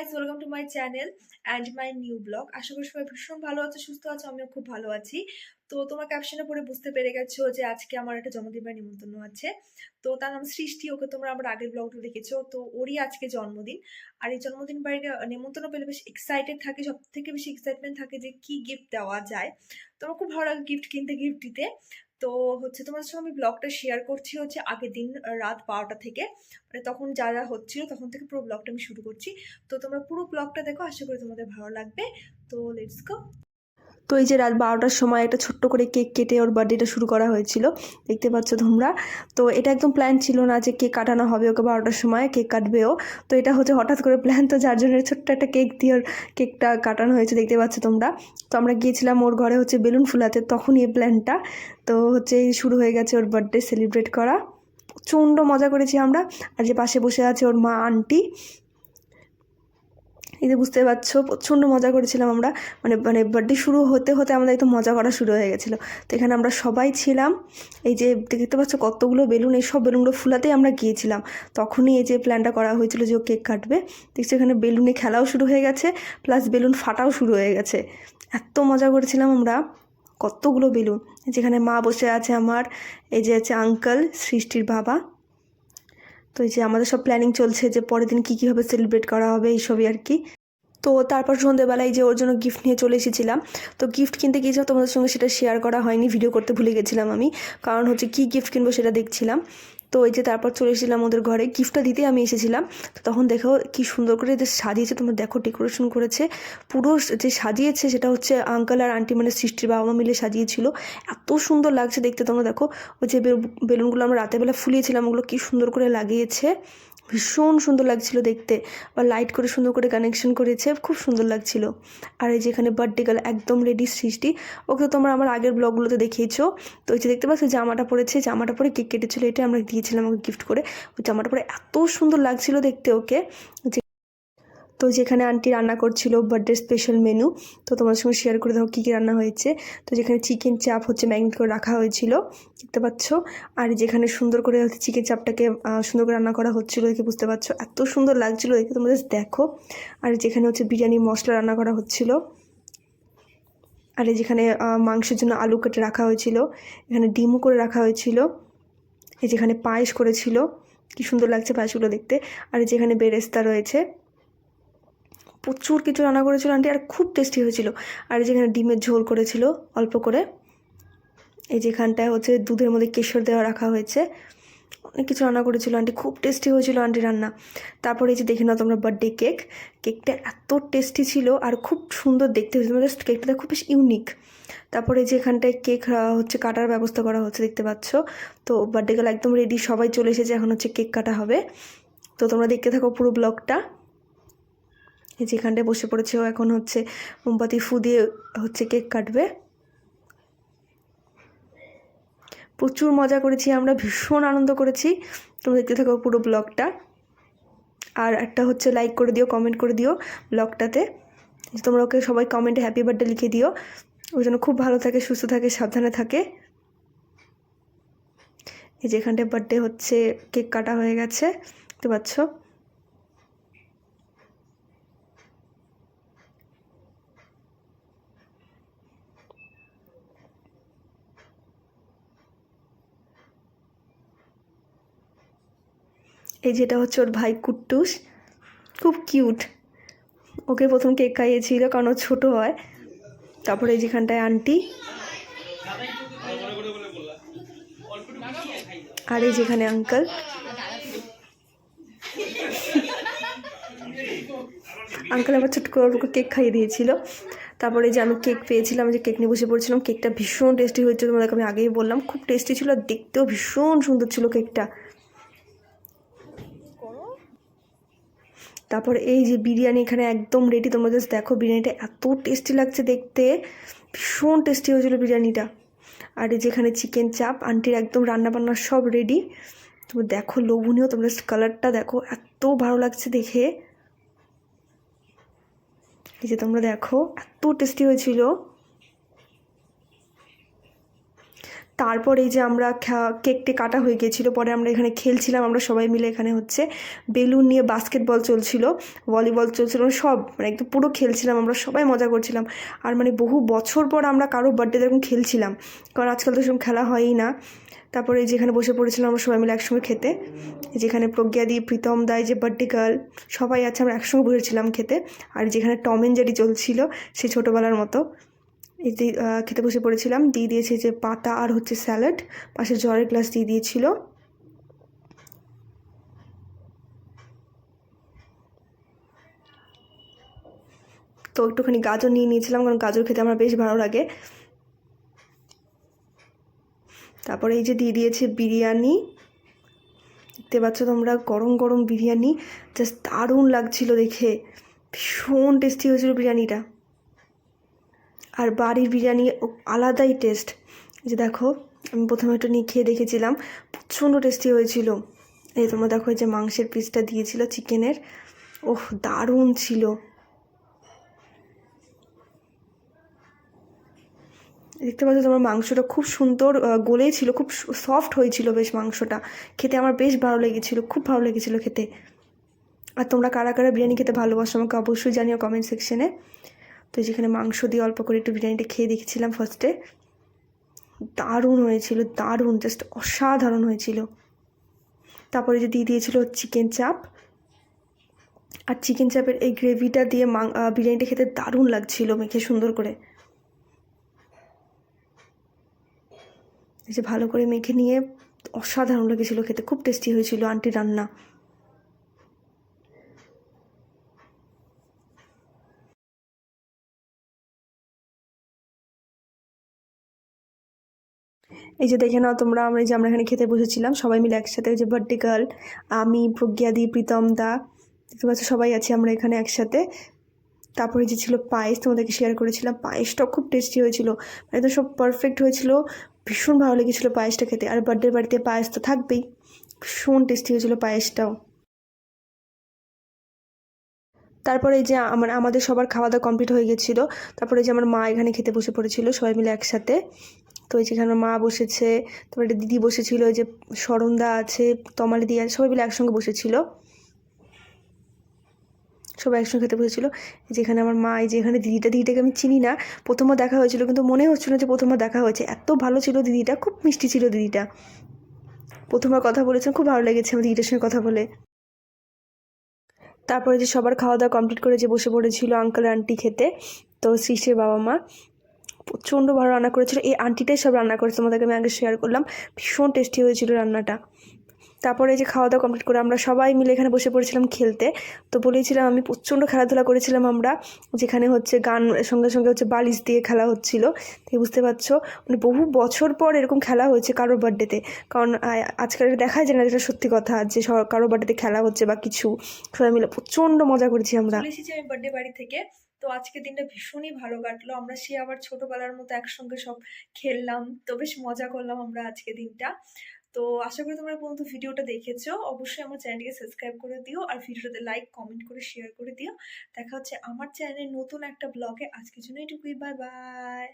Guys welcome to my channel and my new blog আশা করি সবাই ভীষণ ভালো আছে, সুস্থ আছে, আমিও খুব ভালো আছি। তো তোমার ক্যাপশনে পড়ে বুঝতে পেরে গেছো যে আজকে আমার একটা জন্মদিন বা নিমন্ত্রণ আছে। তো তার নাম সৃষ্টি, ওকে তোমরা আমার আগের ব্লগটা দেখেছ। তো ওরই আজকে জন্মদিন। আর এই জন্মদিন বাড়ির নিমন্ত্রণ পেলে বেশ এক্সাইটেড থাকে সব থেকে বেশি এক্সাইটমেন্ট থাকে যে কি গিফট দেওয়া যায়। তো আমার খুব ভালো লাগে গিফট কিনতে গিফট দিতে। তো হচ্ছে তোমার সঙ্গে আমি ব্লগটা শেয়ার করছি হচ্ছে আগের দিন রাত বারোটা থেকে। মানে তখন যা যা হচ্ছিল তখন থেকে পুরো ব্লগটা আমি শুরু করছি। তো তোমরা পুরো ব্লগটা দেখো, আশা করি তোমাদের ভালো লাগবে। তো লেটস গো তো এই যে রাত বারোটার সময় একটা ছোট্ট করে কেক কেটে ওর বার্থডেটা শুরু করা হয়েছিল, দেখতে পাচ্ছ তোমরা। তো এটা একদম প্ল্যান ছিল না যে কেক কাটানো হবে ওকে বারোটার সময়, কেক কাটবেও। তো এটা হচ্ছে হঠাৎ করে প্ল্যান তো যার জন্য ছোট্ট একটা কেক দিয়ে ওর কেকটা কাটানো হয়েছে, দেখতে পাচ্ছ তোমরা। তো আমরা গিয়েছিলাম ওর ঘরে হচ্ছে বেলুন ফুলাতে, তখনই এই প্ল্যানটা তো হচ্ছে শুরু হয়ে গেছে ওর বার্থডে সেলিব্রেট করা। প্রচণ্ড মজা করেছি আমরা। আর যে পাশে বসে আছে ওর মা, আন্টি। এই যে বুঝতে পারছ, প্রচণ্ড মজা করেছিলাম আমরা। মানে মানে বার্থডে শুরু হতে হতে আমাদের একটু মজা করা শুরু হয়ে গেছিল। তো এখানে আমরা সবাই ছিলাম। এই যে দেখতে পাচ্ছ কতগুলো বেলুন, এই সব বেলুনগুলো ফুলাতেই আমরা গিয়েছিলাম। তখনই এই যে প্ল্যানটা করা হয়েছিল যে ও কেক কাটবে। দেখছি এখানে বেলুনে খেলাও শুরু হয়ে গেছে প্লাস বেলুন ফাটাও শুরু হয়ে গেছে। এত মজা করেছিলাম আমরা। কতগুলো বেলুন। যেখানে মা বসে আছে আমার, এই যে আছে আঙ্কেল সৃষ্টির বাবা। তো এই যে আমাদের সব প্ল্যানিং চলছে যে পরের দিন কী কীভাবে সেলিব্রেট করা হবে, এইসবই আর কি। তো তারপর সন্ধ্যেবেলায় যে ওর জন্য গিফট নিয়ে চলে এসেছিলাম। তো গিফট কিনতে গিয়েছিলাম তোমাদের সঙ্গে সেটা শেয়ার করা হয়নি ভিডিও করতে ভুলে গেছিলাম আমি। কারণ হচ্ছে কি গিফট কিনবো সেটা দেখছিলাম। তো এই যে তারপর চলে এসেছিলাম ওদের ঘরে গিফটটা দিতে আমি এসেছিলাম। তো তখন দেখো কি সুন্দর করে যে সাজিয়েছে, তোমরা দেখো ডেকোরেশন করেছে। পুরো যে সাজিয়েছে সেটা হচ্ছে আঙ্কেল আর আন্টি মানে সৃষ্টির বাবা মা মিলে সাজিয়েছিল। এত সুন্দর লাগছে দেখতে তোমরা দেখো। ওই যে বেলুনগুলো আমরা রাতেরবেলা ফুলিয়েছিলাম, ওগুলো কি সুন্দর করে লাগিয়েছে। ভীষণ সুন্দর লাগছিল দেখতে। বা লাইট করে সুন্দর করে কানেকশন করেছে, খুব সুন্দর লাগছিল। আর এই যেখানে বার্থডে গার্ল একদম রেডি সৃষ্টি। ওকে তোমরা আমার আগের ব্লগগুলোতে দেখিয়েছো। তো ওই যে দেখতে পাচ্ছ, জামাটা পরেছে, জামাটা পরে কেক কেটেছিলো, এটা আমরা দিয়েছিলাম ওকে গিফট করে ওই জামাটা পরে এত সুন্দর লাগছিল দেখতে ওকে। যে তো যেখানে আন্টি রান্না করছিল বার্থডে স্পেশাল মেনু তো তোমার সঙ্গে শেয়ার করে দাও কী কী রান্না হয়েছে। তো যেখানে চিকেন চাপ হচ্ছে ম্যাগনেট করে রাখা হয়েছিল, দেখতে পাচ্ছ। আর যেখানে সুন্দর করে হচ্ছে চিকেন চাপটাকে সুন্দর করে রান্না করা হচ্ছিল দেখে বুঝতে পারছ, এত সুন্দর লাগছিল দেখে তোমরা দেখো। আর যেখানে হচ্ছে বিরিয়ানি মশলা রান্না করা হচ্ছিল, আর যেখানে মাংসের জন্য আলু কেটে রাখা হয়েছিল, এখানে ডিমও করে রাখা হয়েছিল। এই যেখানে পায়েস করেছিল, কি সুন্দর লাগছে পায়েসগুলো দেখতে। আর যেখানে বেরেস্তা রয়েছে, প্রচুর কিছু রান্না করেছিল আন্টি, আর খুব টেস্টি হয়েছিল। আর যেখানে ডিমের ঝোল করেছিল, অল্প করে। এই যেখানটায় হচ্ছে দুধের মধ্যে কেশর দেওয়া রাখা হয়েছে। অনেক কিছু রান্না করেছিল। আন্টি খুব টেস্টি হয়েছিল আন্টি রান্না। তারপরে এই যে দেখে নাও তোমরা বার্থডে কেক কেকটা এত টেস্টি ছিল আর খুব সুন্দর দেখতে হয়েছিল। মানে কেকটা খুব বেশ ইউনিক তারপরে যে এখানটায় কেক হচ্ছে কাটার ব্যবস্থা করা হচ্ছে, দেখতে পাচ্ছ। তো বার্থডে গার্ল একদম রেডি সবাই চলে এসেছে, এখন হচ্ছে কেক কাটা হবে। তো তোমরা দেখতে থাকো পুরো ব্লগটা যেখানটায় বসে পড়েছে ও, এখন হচ্ছে মোমবাতি ফু দিয়ে, হচ্ছে কেক কাটবে। প্রচুর মজা করেছি, আমরা ভীষণ আনন্দ করেছি। তুমি দেখতে থাকো পুরো ব্লগটা। আর একটা হচ্ছে লাইক করে দিও কমেন্ট করে দিও ব্লগটাতে। তোমরা ওকে সবাই কমেন্টে হ্যাপি বার্থডে লিখে দিও। ওই জন্য খুব ভালো থাকে, সুস্থ থাকে, সাবধানে থাকে। এই যে যেখানটায় বার্থডে হচ্ছে কেক কাটা হয়ে গেছে, দেখতে পাচ্ছ? এই যেটা হচ্ছে ওর ভাই কুট্টুস, খুব কিউট। ওকে প্রথম কেক খাইয়েছিল কারণ ও ছোটো হয়। তারপরে যেখানটায় আন্টি। আর এই যেখানে আঙ্কাল। আঙ্কাল আবার ছোট করে ওকে কেক খাইয়ে দিয়েছিল। তারপরে যে আমি কেক পেয়েছিলাম যে কেক নিয়ে বসে পড়েছিলাম, কেকটা ভীষণ টেস্টি হয়েছিল তোমাদেরকে আমি আগেই বললাম। খুব টেস্টি ছিল আর দেখতেও ভীষণ সুন্দর ছিল কেকটা। তারপর এই যে বিরিয়ানি এখানে একদম রেডি তোমরা জাস্ট দেখো বিরিয়ানিটা এত টেস্টি লাগছে দেখতে। ভীষণ টেস্টি হয়েছিলো বিরিয়ানিটা। আর এই যেখানে চিকেন চাপ আন্টির একদম রান্নাবান্না সব রেডি তুমি দেখো লোভনীয়, তোমরা কালারটা দেখো, এত ভালো লাগছে দেখে। এই যে তোমরা দেখো, এত টেস্টি হয়েছিল। তারপর এই যে আমরা কেকটে কাটা হয়ে গিয়েছিল, পরে আমরা এখানে খেলছিলাম, আমরা সবাই মিলে এখানে হচ্ছে বেলুন নিয়ে বাস্কেটবল চলছিল ভলিবল চলছিল সব মানে একদম পুরো খেলছিলাম, আমরা সবাই মজা করছিলাম। আর মানে বহু বছর পর আমরা কারও বার্থডেতে এরকম খেলছিলাম, কারণ আজকাল তো সেরকম খেলা হয়ই না। তারপরে যেখানে বসে পড়েছিলাম আমরা সবাই মিলে একসঙ্গে খেতে যেখানে প্রজ্ঞাদি প্রীতম দায় যে বার্থডে গার্ল সবাই আছে, আমরা একসঙ্গে বসেছিলাম খেতে। আর যেখানে টম অ্যান্ড জেরি চলছিল, সে ছোটোবেলার মতো। যে খেতে বসে পড়েছিলাম, দিয়ে দিয়েছে যে পাতা আর হচ্ছে স্যালাড। পাশে জলের গ্লাস দিয়ে দিয়েছিল। তো একটুখানি গাজর নিয়ে নিয়েছিলাম, কারণ গাজর খেতে আমার বেশ ভালো লাগে। তারপরে এই যে দিয়ে দিয়েছে বিরিয়ানি। দেখতে পাচ্ছ তোমরা, গরম গরম বিরিয়ানি। জাস্ট দারুণ লাগছিল দেখে। ভীষণ টেস্টি হয়েছিল বিরিয়ানিটা। আর বাড়ির বিরিয়ানি আলাদাই টেস্ট যে দেখো, আমি প্রথমে একটু নিয়ে খেয়ে দেখেছিলাম, প্রচণ্ড টেস্টি হয়েছিল। এই তোমরা দেখো যে মাংসের পিসটা দিয়েছিল চিকেনের ওহ, দারুণ ছিল। দেখতে পাচ্ছ তোমার মাংসটা খুব সুন্দর গলেই ছিল খুব সফট হয়েছিল বেশ মাংসটা। খেতে আমার বেশ ভালো লেগেছিল, খুব ভালো লেগেছিল খেতে। আর তোমরা কারা কারা বিরিয়ানি খেতে ভালোবাসো আমাকে অবশ্যই জানিও কমেন্ট সেকশনে তো যেখানে মাংস দিয়ে অল্প করে একটু বিরিয়ানিটা খেয়ে দেখেছিলাম ফার্স্টে দারুণ হয়েছিল, দারুণ জাস্ট অসাধারণ হয়েছিল। তারপরে যে দিয়ে দিয়েছিল চিকেন চাপ আর চিকেন চাপের এই গ্রেভিটা দিয়ে মাং- বিরিয়ানিটা খেতে দারুণ লাগছিল মেখে, সুন্দর করে। যে ভালো করে মেখে নিয়ে, অসাধারণ লেগেছিলো খেতে, খুব টেস্টি হয়েছিল আন্টির রান্না। এই যে দেখে নাও তোমরা, আমরা যে আমরা এখানে খেতে বসেছিলাম, সবাই মিলে একসাথে ওই যে বার্থডে গার্ল আমি, প্রজ্ঞাদি, প্রীতম দা, দেখতে পাচ্ছ সবাই আছি আমরা এখানে একসাথে। তারপরে যে ছিল পায়েস, তোমাদেরকে শেয়ার করেছিলাম, পায়েসটাও খুব টেস্টি হয়েছিল মানে তো সব পারফেক্ট হয়েছিল, ভীষণ ভালো লেগেছিলো পায়েসটা খেতে, আর বার্থডে বাড়িতে পায়েস তো থাকবেই, ভীষণ টেস্টি হয়েছিল পায়েসটাও। তারপরে এই যে আমার, আমাদের সবার খাওয়া দাওয়া কমপ্লিট হয়ে গেছিল, তারপরে যে আমার মা এখানে খেতে বসে পড়েছিল, সবাই মিলে একসাথে। তো ওই যেখানে মা বসেছে, তারপরে একটা দিদি বসেছিল এই যে স্মরণদা আছে, তমালি দি আছে সবাই মিলে একসঙ্গে বসেছিল। সবাই একসঙ্গে খেতে বসেছিল। যেখানে আমার মা, এই যে এখানে দিদিটা, দিদিটাকে আমি চিনি না। প্রথমবার দেখা হয়েছিল, কিন্তু মনে হচ্ছিল যে প্রথমবার দেখা হয়েছে। এত ভালো ছিল দিদিটা, খুব মিষ্টি ছিল দিদিটা। প্রথমবার কথা বলেছেন, খুব ভালো লেগেছে আমার দিদিটার সঙ্গে কথা বলে। তারপরে যে সবার খাওয়া দাওয়া কমপ্লিট করে যে বসে পড়েছিল আঙ্কেল আন্টি খেতে, তো সৃষ্টির বাবা মা। প্রচণ্ড ভালো রান্না করেছিল। এই আন্টিটাই সব রান্না করেছে, তোমাদেরকে আমি আগে শেয়ার করলাম। ভীষণ টেস্টি হয়েছিল রান্নাটা। তারপরে যে খাওয়া দাওয়া কমপ্লিট করে আমরা সবাই মিলে এখানে বসে পড়েছিলাম খেলতে। তো বলেছিলাম আমি প্রচণ্ড খেলাধুলা করেছিলাম আমরা, যেখানে হচ্ছে গান, সঙ্গে সঙ্গে হচ্ছে বালিশ দিয়ে খেলা হচ্ছিল। তাই বুঝতে পারছ? মানে বহু বছর পর এরকম খেলা হয়েছে কারোর বার্থডেতে কারণ আজকাল দেখাই যায় না যেটা সত্যি কথা, যে কারোর বার্থডেতে খেলা হচ্ছে বা কিছু। সবাই মিলে প্রচণ্ড মজা করেছি আমরা। বার্থডে বাড়ি থেকে। তো আজকের দিনটা ভীষণই ভালো কাটলো। আমরা সে আবার ছোটবেলার মতো একসঙ্গে সব খেললাম, তো বেশ মজা করলাম আমরা আজকে দিনটা। তো আশা করি তোমরা পর্যন্ত ভিডিওটা দেখেছ। অবশ্যই আমার চ্যানেলকে সাবস্ক্রাইব করে দিও আর ভিডিওটাতে লাইক, কমেন্ট করে শেয়ার করে দিও। দেখা হচ্ছে আমার চ্যানেলের নতুন একটা ব্লগে আজকের জন্য এটুকুই বাই বাই